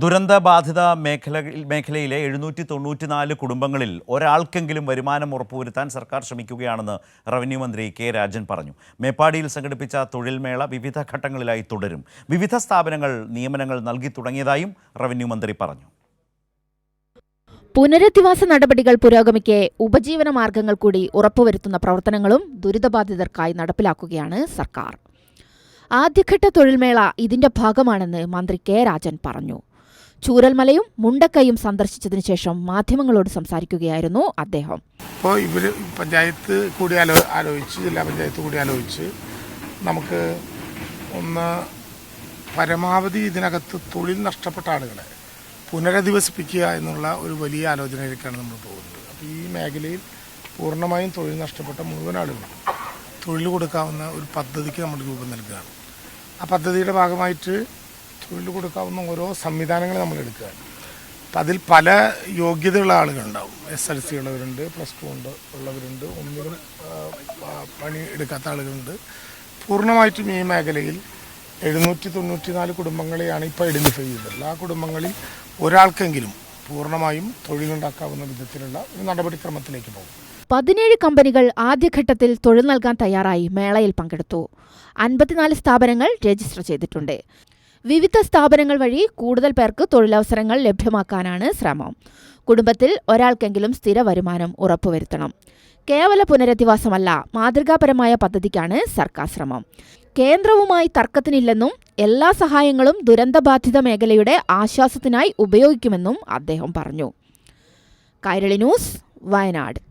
ദുരന്തബാധിത മേഖല മേഖലയിലെ എഴുന്നൂറ്റി തൊണ്ണൂറ്റിനാല് കുടുംബങ്ങളിൽ ഒരാൾക്കെങ്കിലും വരുമാനം ഉറപ്പുവരുത്താൻ സർക്കാർ ശ്രമിക്കുകയാണെന്ന് റവന്യൂ മന്ത്രി കെ രാജൻ പറഞ്ഞു. മേപ്പാടിയിൽ സംഘടിപ്പിച്ച തൊഴിൽമേള വിവിധ ഘട്ടങ്ങളിലായി തുടരും. വിവിധ സ്ഥാപനങ്ങൾ നിയമനങ്ങൾ നൽകി തുടങ്ങിയതായും റവന്യൂ മന്ത്രി പറഞ്ഞു. പുനരധിവാസ നടപടികൾ പുരോഗമിക്കെ ഉപജീവന മാർഗങ്ങൾ കൂടി ഉറപ്പുവരുത്തുന്ന പ്രവർത്തനങ്ങളും ദുരിതബാധിതർക്കായി നടപ്പിലാക്കുകയാണ് സർക്കാർ. ആദ്യഘട്ട തൊഴിൽമേള ഇതിന്റെ ഭാഗമാണെന്ന് മന്ത്രി കെ രാജൻ പറഞ്ഞു. ചൂരൽമലയും മുണ്ടക്കയും സന്ദർശിച്ചതിനു ശേഷം മാധ്യമങ്ങളോട് സംസാരിക്കുകയായിരുന്നു അദ്ദേഹം. ഇപ്പോൾ ഇവർ പഞ്ചായത്ത് കൂടി ആലോ ആലോചിച്ച് ജില്ലാ പഞ്ചായത്ത് കൂടി ആലോചിച്ച് നമുക്ക് ഒന്ന് പരമാവധി ഇതിനകത്ത് തൊഴിൽ നഷ്ടപ്പെട്ട ആളുകളെ പുനരധിവസിപ്പിക്കുക എന്നുള്ള ഒരു വലിയ ആലോചനയിലേക്കാണ് നമ്മൾ പോകുന്നത്. അപ്പോൾ ഈ മേഖലയിൽ പൂർണമായും തൊഴിൽ നഷ്ടപ്പെട്ട മുഴുവൻ ആളുകളും തൊഴിൽ കൊടുക്കാവുന്ന ഒരു പദ്ധതിക്ക് നമ്മൾ രൂപം നൽകുകയാണ്. ആ പദ്ധതിയുടെ ഭാഗമായിട്ട് തൊഴിൽ കൊടുക്കാവുന്ന ഓരോ സംവിധാനങ്ങൾ നമ്മൾ എടുക്കുക അപ്പം അതിൽ പല യോഗ്യതയുള്ള ആളുകളുണ്ടാവും. എസ് എൽ സി ഉള്ളവരുണ്ട് പ്ലസ് ടു ഉണ്ട് ഉള്ളവരുണ്ട്. ആ, പണി എടുക്കാത്ത ആളുകളുണ്ട്. പൂർണമായിട്ടും ഈ മേഖലയിൽ എഴുന്നൂറ്റി തൊണ്ണൂറ്റി നാല് കുടുംബങ്ങളെയാണ് ഇപ്പോൾ ഐഡന്റിഫൈ ചെയ്തിട്ടുള്ളത്. ആ കുടുംബങ്ങളിൽ ഒരാൾക്കെങ്കിലും പൂർണമായും തൊഴിലുണ്ടാക്കാവുന്ന വിധത്തിലുള്ള ഒരു നടപടിക്രമത്തിലേക്ക് പോകും. പതിനേഴ് കമ്പനികൾ ആദ്യഘട്ടത്തിൽ തൊഴിൽ നൽകാൻ തയ്യാറായി മേളയിൽ പങ്കെടുത്തു. അൻപത്തിനാല് സ്ഥാപനങ്ങൾ രജിസ്റ്റർ ചെയ്തിട്ടുണ്ട്. വിവിധ സ്ഥാപനങ്ങൾ വഴി കൂടുതൽ പേർക്ക് തൊഴിലവസരങ്ങൾ ലഭ്യമാക്കാനാണ് ശ്രമം. കുടുംബത്തിൽ ഒരാൾക്കെങ്കിലും സ്ഥിര വരുമാനം ഉറപ്പുവരുത്തണം. കേവല പുനരധിവാസമല്ല മാതൃകാപരമായ പദ്ധതിക്കാണ് സർക്കാർ ശ്രമം. കേന്ദ്രവുമായി തർക്കത്തിനില്ലെന്നും എല്ലാ സഹായങ്ങളും ദുരന്തബാധിത മേഖലയുടെ ആശ്വാസത്തിനായി ഉപയോഗിക്കുമെന്നും അദ്ദേഹം പറഞ്ഞു. കൈരളി ന്യൂസ് വയനാട്.